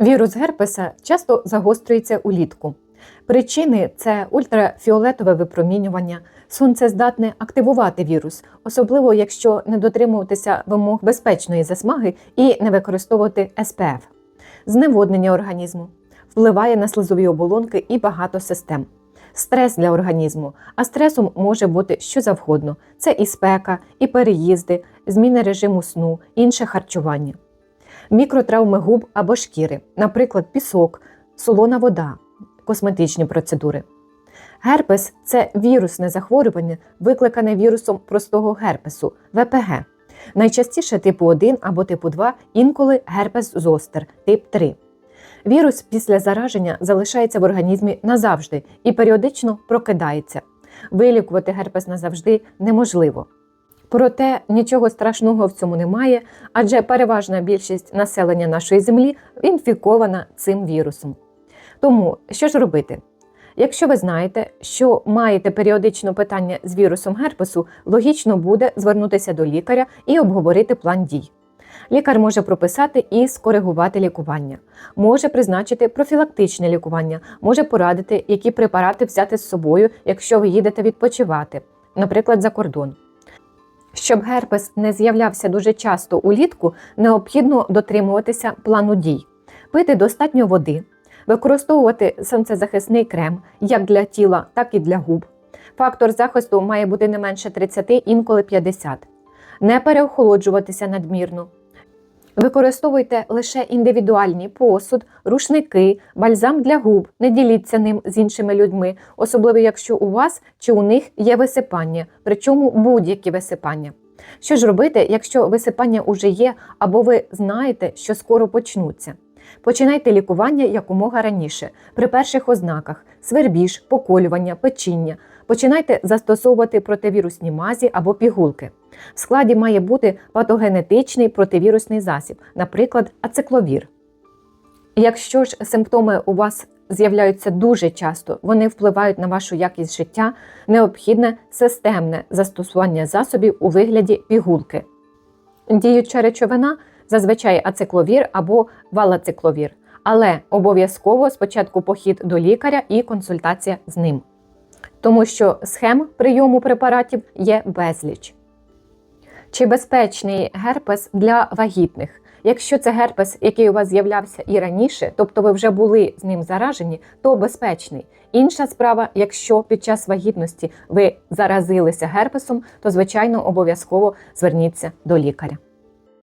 Вірус герпеса часто загострюється улітку. Причини це ультрафіолетове випромінювання. Сонце здатне активувати вірус, особливо якщо не дотримуватися вимог безпечної засмаги і не використовувати СПФ. Зневоднення організму впливає на слизові оболонки і багато систем. Стрес для організму, а стресом може бути що завгодно: це і спека, і переїзди, зміни режиму сну, інше харчування мікротравми губ або шкіри, наприклад, пісок, солона вода, косметичні процедури. Герпес це вірусне захворювання, викликане вірусом простого герпесу ВПГ. Найчастіше типу 1 або типу 2, інколи герпес зостер, тип 3. Вірус після зараження залишається в організмі назавжди і періодично прокидається. Вилікувати герпес назавжди неможливо. Проте нічого страшного в цьому немає, адже переважна більшість населення нашої землі інфікована цим вірусом. Тому що ж робити? Якщо ви знаєте, що маєте періодично питання з вірусом герпесу, логічно буде звернутися до лікаря і обговорити план дій. Лікар може прописати і скоригувати лікування, може призначити профілактичне лікування, може порадити, які препарати взяти з собою, якщо ви їдете відпочивати, наприклад, за кордон. Щоб герпес не з'являвся дуже часто улітку, необхідно дотримуватися плану дій, пити достатньо води, використовувати сонцезахисний крем як для тіла, так і для губ. Фактор захисту має бути не менше 30, інколи 50. Не переохолоджуватися надмірно. Використовуйте лише індивідуальний посуд, рушники, бальзам для губ. Не діліться ним з іншими людьми, особливо якщо у вас чи у них є висипання, причому будь-які висипання. Що ж робити, якщо висипання уже є, або ви знаєте, що скоро почнуться? Починайте лікування якомога раніше, при перших ознаках свербіж, поколювання, печіння. Починайте застосовувати противірусні мазі або пігулки. В складі має бути патогенетичний противірусний засіб, наприклад, ацикловір. Якщо ж симптоми у вас з'являються дуже часто, вони впливають на вашу якість життя, необхідне системне застосування засобів у вигляді пігулки. Діюча речовина зазвичай ацикловір або валацикловір, але обов'язково спочатку похід до лікаря і консультація з ним. Тому що схем прийому препаратів є безліч. Чи безпечний герпес для вагітних? Якщо це герпес, який у вас з'являвся і раніше, тобто ви вже були з ним заражені, то безпечний. Інша справа, якщо під час вагітності ви заразилися герпесом, то звичайно обов'язково зверніться до лікаря.